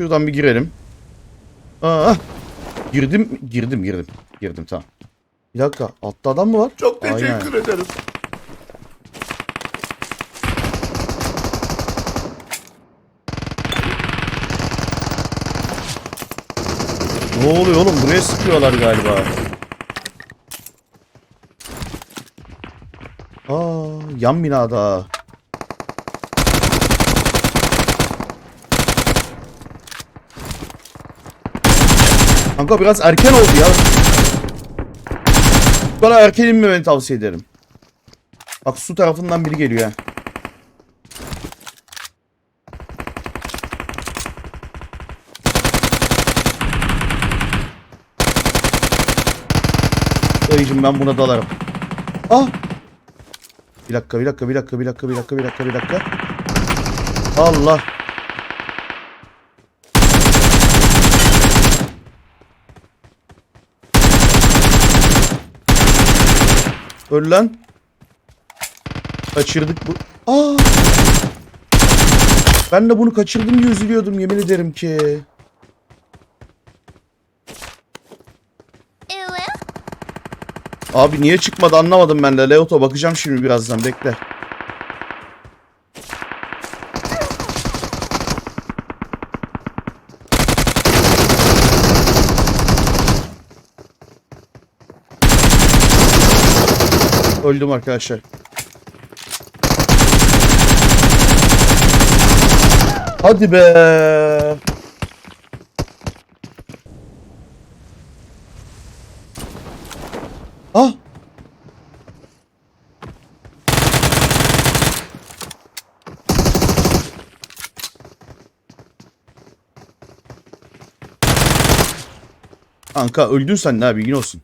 Şuradan bir girelim. Aa, girdim, girdim, girdim. Girdim tamam. Bir dakika, altta adam mı var? Çok Aynen. teşekkür ederim. Ne oluyor oğlum? Buraya sıkıyorlar galiba. Aa, yan binada. Kanka biraz erken oldu ya. Bana erken inmemeni tavsiye ederim. Bak su tarafından biri geliyor ha. Dayıcım ben buna dalarım. Ah! Bir dakika, bir dakika, bir dakika, bir dakika, bir dakika, bir dakika, bir dakika. Allah! Öl lan. Kaçırdık bu. Aa! Ben de bunu kaçırdım diye üzülüyordum yemin ederim ki. Abi niye çıkmadı anlamadım ben de. Leoto bakacağım şimdi birazdan bekle. Öldüm arkadaşlar. Hadi be. Ah. Kanka öldün sen ne abi bilgin olsun.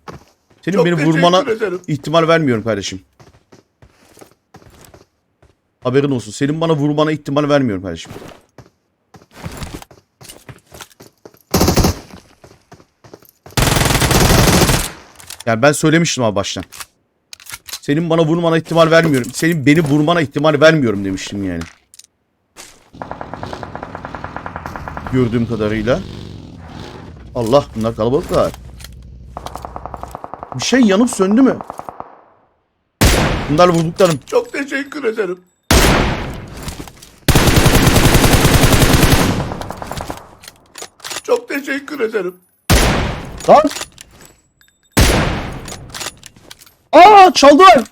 Senin Çok beni teşekkür vurmana ederim. ihtimal vermiyorum kardeşim. Haberin olsun. Senin bana vurmana ihtimal vermiyorum kardeşim. Yani ben söylemiştim abi baştan. Senin bana vurmana ihtimal vermiyorum. Senin beni vurmana ihtimal vermiyorum demiştim yani. Gördüğüm kadarıyla. Allah bunlar kalabalıklar. Bir şey yanıp söndü mü? Bunlar vurduklarım. Çok teşekkür ederim. Çok teşekkür ederim. Lan! Aa çaldılar.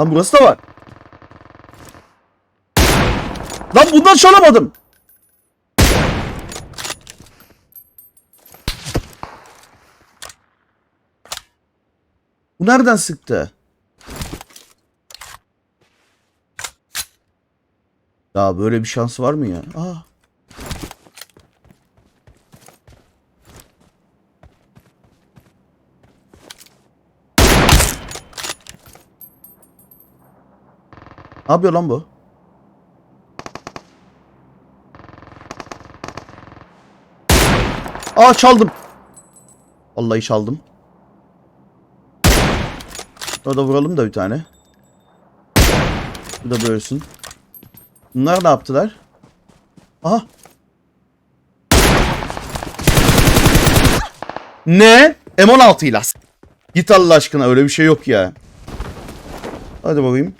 Lan burası da var. Lan bundan çalamadım. Bu nereden sıktı? Ya böyle bir şans var mı ya? Aa. Ne yapıyor lan bu? Aa çaldım. Vallahi çaldım. Orada vuralım da bir tane. Bu da böylesin. Bunlar ne yaptılar? Aha. Ne? M16 ile. Git Allah aşkına öyle bir şey yok ya. Hadi bakayım.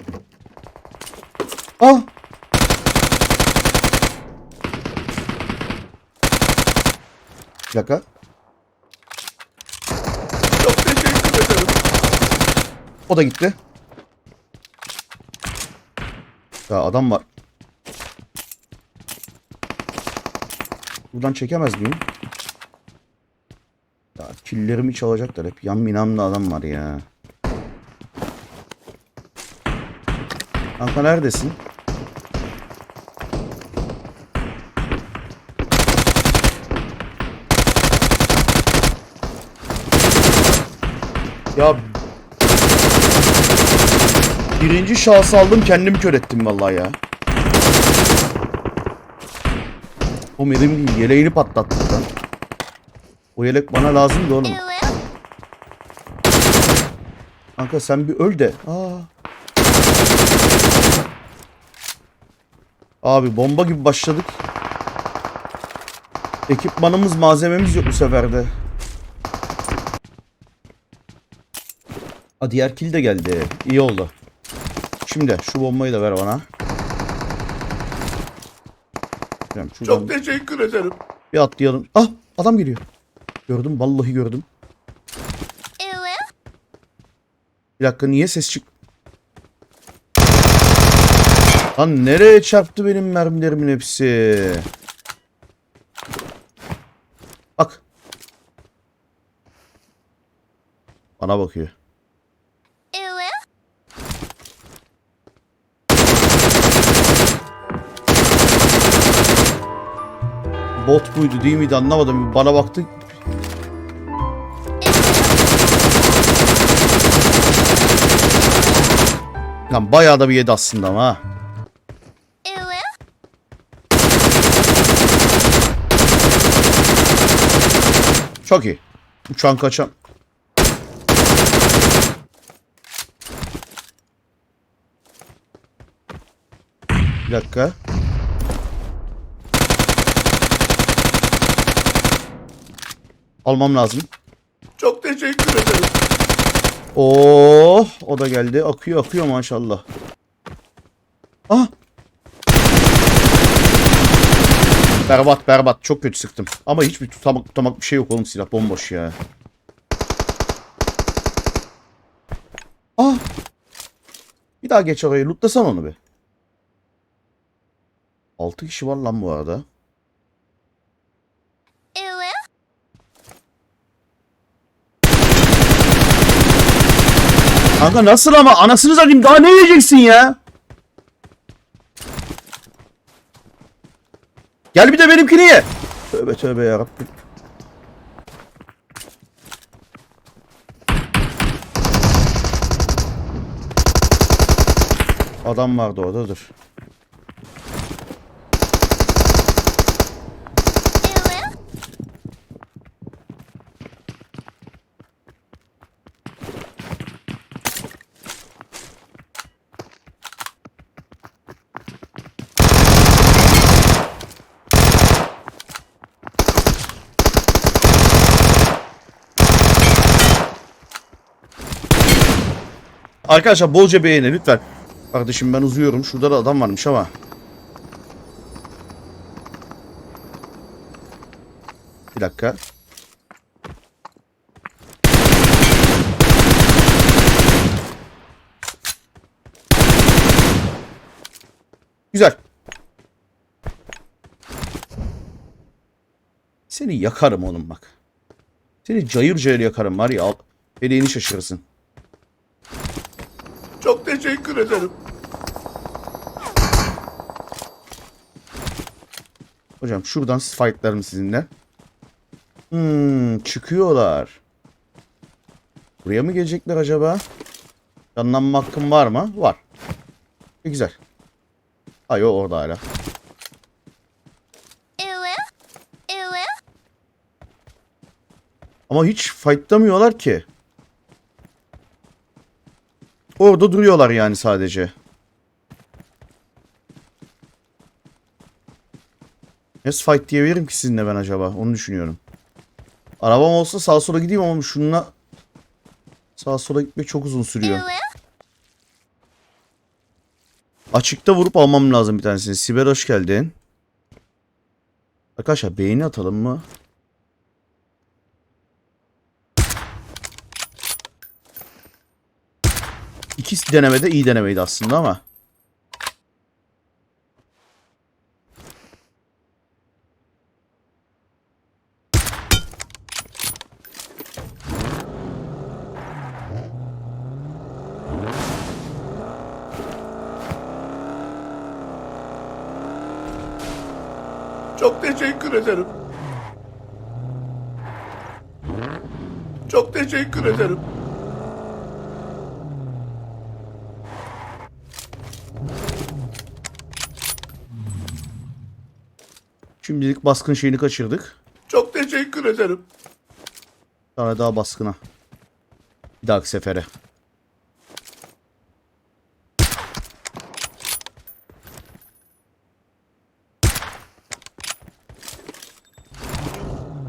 Ah. Bir dakika. Çok teşekkür ederim. O da gitti. Ya adam var. Buradan çekemez miyim? Ya killerimi çalacaklar hep. Yan binamda adam var ya. Kanka neredesin? Ya birinci şahsı aldım kendimi kör ettim vallahi ya. O benim yeleğini patlattı lan. O yelek bana lazımdı oğlum. Kanka sen bir öl de. Aa. Abi bomba gibi başladık. Ekipmanımız, malzememiz yok bu sefer de. Aa, diğer kill de geldi. İyi oldu. Şimdi şu bombayı da ver bana. Şuradan Çok teşekkür ederim. bir atlayalım. Ah adam geliyor. Gördüm vallahi gördüm. Bir dakika niye ses çık... Lan nereye çarptı benim mermilerimin hepsi? Bak. Bana bakıyor. Bot buydu değil miydi anlamadım. Bana baktı. Lan bayağı da bir yedi aslında ama ha. Çok iyi. Uçan kaçan. Bir dakika. Almam lazım. Çok teşekkür ederim. Oh, o da geldi. Akıyor akıyor maşallah. Ah. Berbat berbat. Çok kötü sıktım. Ama hiçbir tutamak tutamak bir şey yok oğlum silah bomboş ya. Ah. Bir daha geç orayı. Lootlasan onu bir. 6 kişi var lan bu arada. Kanka nasıl ama anasını satayım daha ne yiyeceksin ya? Gel bir de benimkini ye. Tövbe tövbe yarabbim. Adam vardı orada dur. Arkadaşlar bolca beğeni lütfen. Kardeşim ben uzuyorum. Şurada da adam varmış ama. Bir dakika. Güzel. Seni yakarım oğlum bak. Seni cayır cayır yakarım var ya. Eleğini şaşırırsın. Çok teşekkür ederim. Hocam şuradan fightlarım sizinle. Hmm, çıkıyorlar. Buraya mı gelecekler acaba? Canlanma hakkım var mı? Var. E, güzel. Ay o orada hala. Ama hiç fightlamıyorlar ki. Orada duruyorlar yani sadece. Nasıl fight diyebilirim ki sizinle ben acaba? Onu düşünüyorum. Arabam olsa sağa sola gideyim ama şununla sağa sola gitmek çok uzun sürüyor. Açıkta vurup almam lazım bir tanesini. Siber hoş geldin. Arkadaşlar beğeni atalım mı? İkisi denemede iyi denemeydi aslında ama. Çok teşekkür ederim. Çok teşekkür ederim. Şimdilik baskın şeyini kaçırdık. Çok teşekkür ederim. Bir tane daha baskına. Bir dahaki sefere.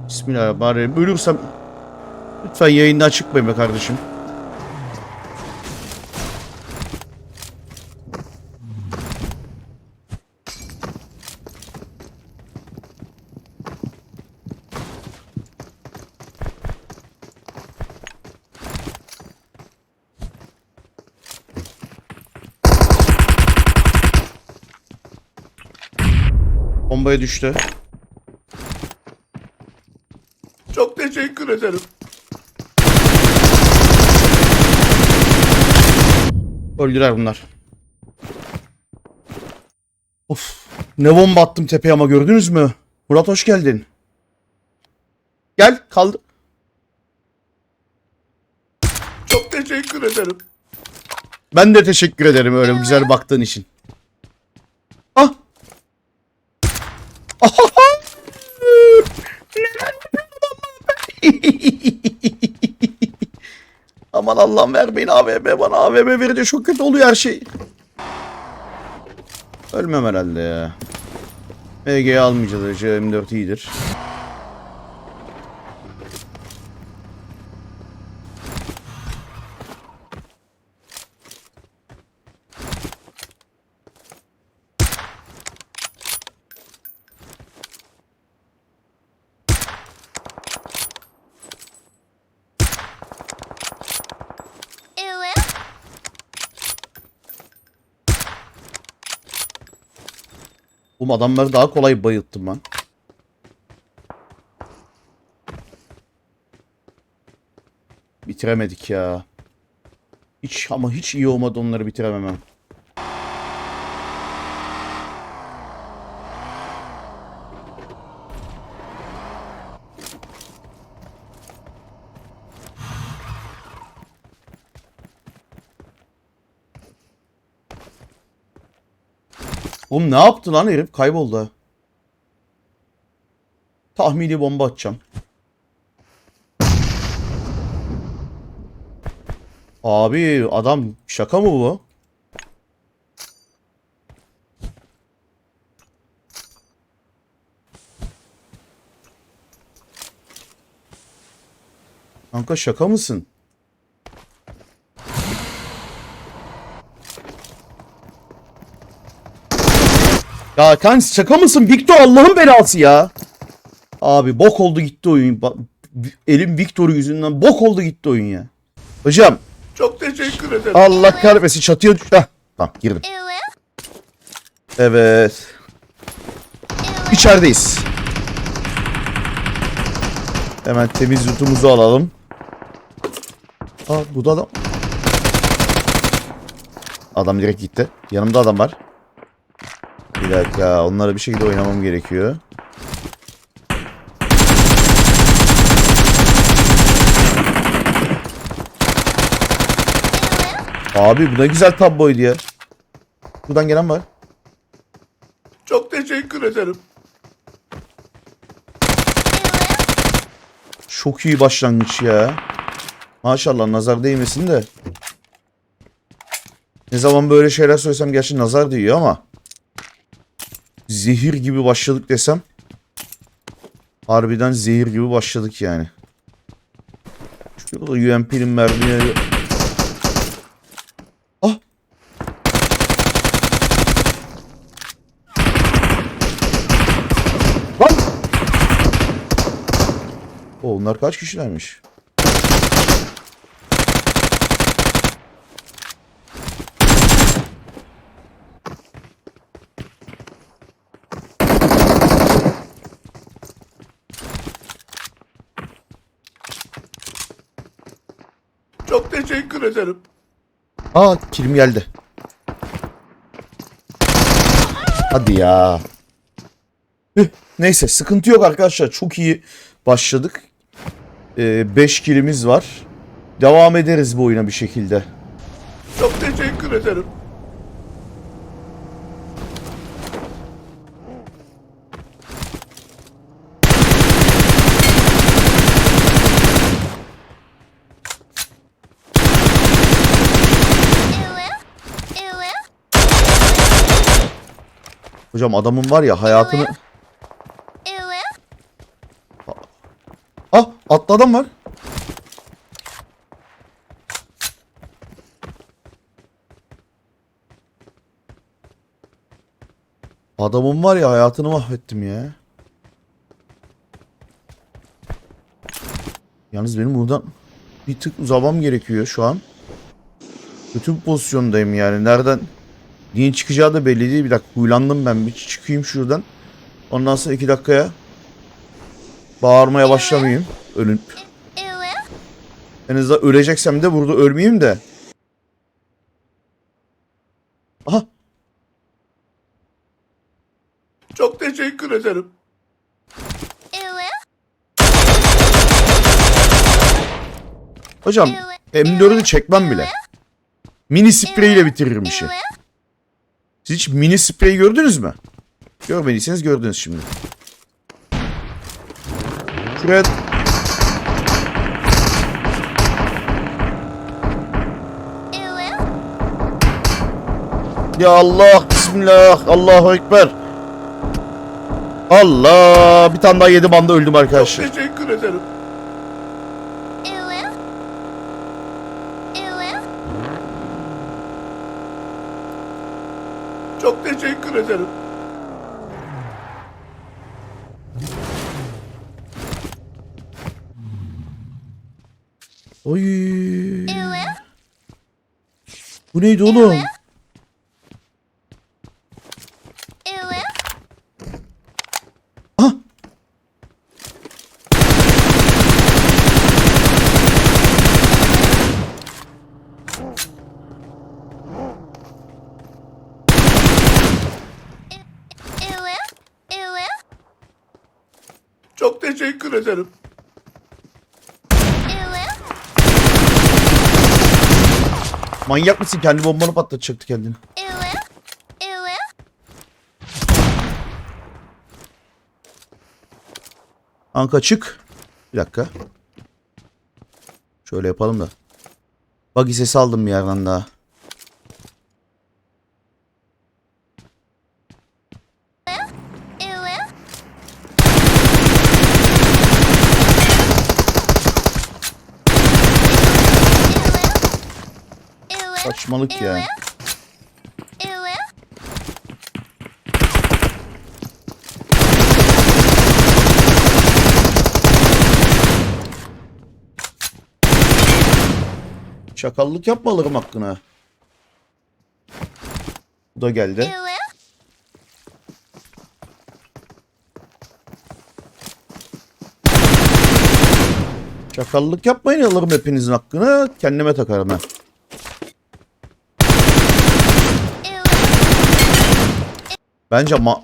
Bismillahirrahmanirrahim. Ölürsem lütfen yayından çıkmayın be kardeşim. Bombaya düştü. Çok teşekkür ederim. Öldüler bunlar. Of. Ne bomba attım tepeye ama gördünüz mü? Murat hoş geldin. Gel kaldı. Çok teşekkür ederim. Ben de teşekkür ederim öyle güzel baktığın için. Aman Allah'ım vermeyin AVM bana AVM verince çok kötü oluyor her şey. Ölmem herhalde ya. MG'yi almayacağız. Hacı, M4 iyidir. Oğlum adamları daha kolay bayılttım ben. Bitiremedik ya. Hiç ama hiç iyi olmadı onları bitirememem. Oğlum ne yaptı lan herif? Kayboldu. Tahmini bomba atacağım. Abi adam şaka mı bu? Kanka şaka mısın? Ya kan şaka mısın? Victor Allah'ın belası ya. Abi bok oldu gitti oyun. Elim Victor yüzünden bok oldu gitti oyun ya. Hocam Çok teşekkür ederim. Allah kahretmesin çatıya düş. Heh, Tamam girdim. Evet. İçerideyiz. Hemen temiz yutumuzu alalım. Aa bu da adam. Adam direkt gitti. Yanımda adam var. Bir dakika onlara bir şekilde oynamam gerekiyor. Abi bu ne güzel tabloydu ya. Buradan gelen var. Çok teşekkür ederim. Çok iyi başlangıç ya. Maşallah nazar değmesin de. Ne zaman böyle şeyler söylesem gerçi nazar değiyor ama. Zehir gibi başladık desem. Harbiden zehir gibi başladık yani. Şurada UMP'nin mermileri... Ah! Lan! O, onlar kaç kişilermiş? Çok teşekkür ederim. Aa kilim geldi. Hadi ya. Hüh, neyse sıkıntı yok arkadaşlar. Çok iyi başladık. 5 kilimiz var. Devam ederiz bu oyuna bir şekilde. Çok teşekkür ederim. Hocam adamın var ya hayatını... Atlı adam var. Adamın var ya hayatını mahvettim ya. Yalnız benim buradan bir tık uzamam gerekiyor şu an. Bir pozisyondayım yani. Nereden neyin çıkacağı da belli değil. Bir dakika huylandım ben. Bir çıkayım şuradan. Ondan sonra iki dakikaya bağırmaya başlamayayım. Ölüp. En azından öleceksem de burada ölmeyeyim de. Aha. Çok teşekkür ederim. Hocam M4'ü çekmem bile. Mini sprey ile bitiririm işi. Siz hiç mini sprey gördünüz mü? Görmediyseniz gördünüz şimdi. Şuraya... Ya Allah, Bismillah, Allahu Ekber. Allah, bir tane daha yedim anda öldüm arkadaşlar. Teşekkür ederim. Çok teşekkür ederim. Oy. Bu neydi oğlum? Ah! Çok teşekkür ederim. Manyak mısın? Kendi bombanı patlatacaktı kendini. Anka çık. Bir dakika. Şöyle yapalım da. Buggy sesi aldım bir yerden daha. Saçmalık ya. Çakallık yapma alırım hakkına. Bu da geldi. Çakallık yapmayın alırım hepinizin hakkını. Kendime takarım ha. Bence ma...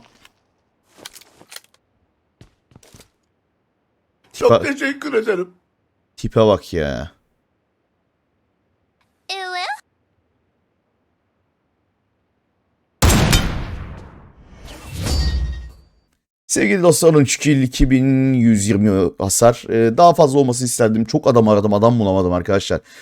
Çok Tipe, teşekkür ederim. tipe bak ya. Sevgili dostlar 13 kill 2120 hasar. Ee, daha fazla olmasını isterdim. Çok adam aradım adam bulamadım arkadaşlar.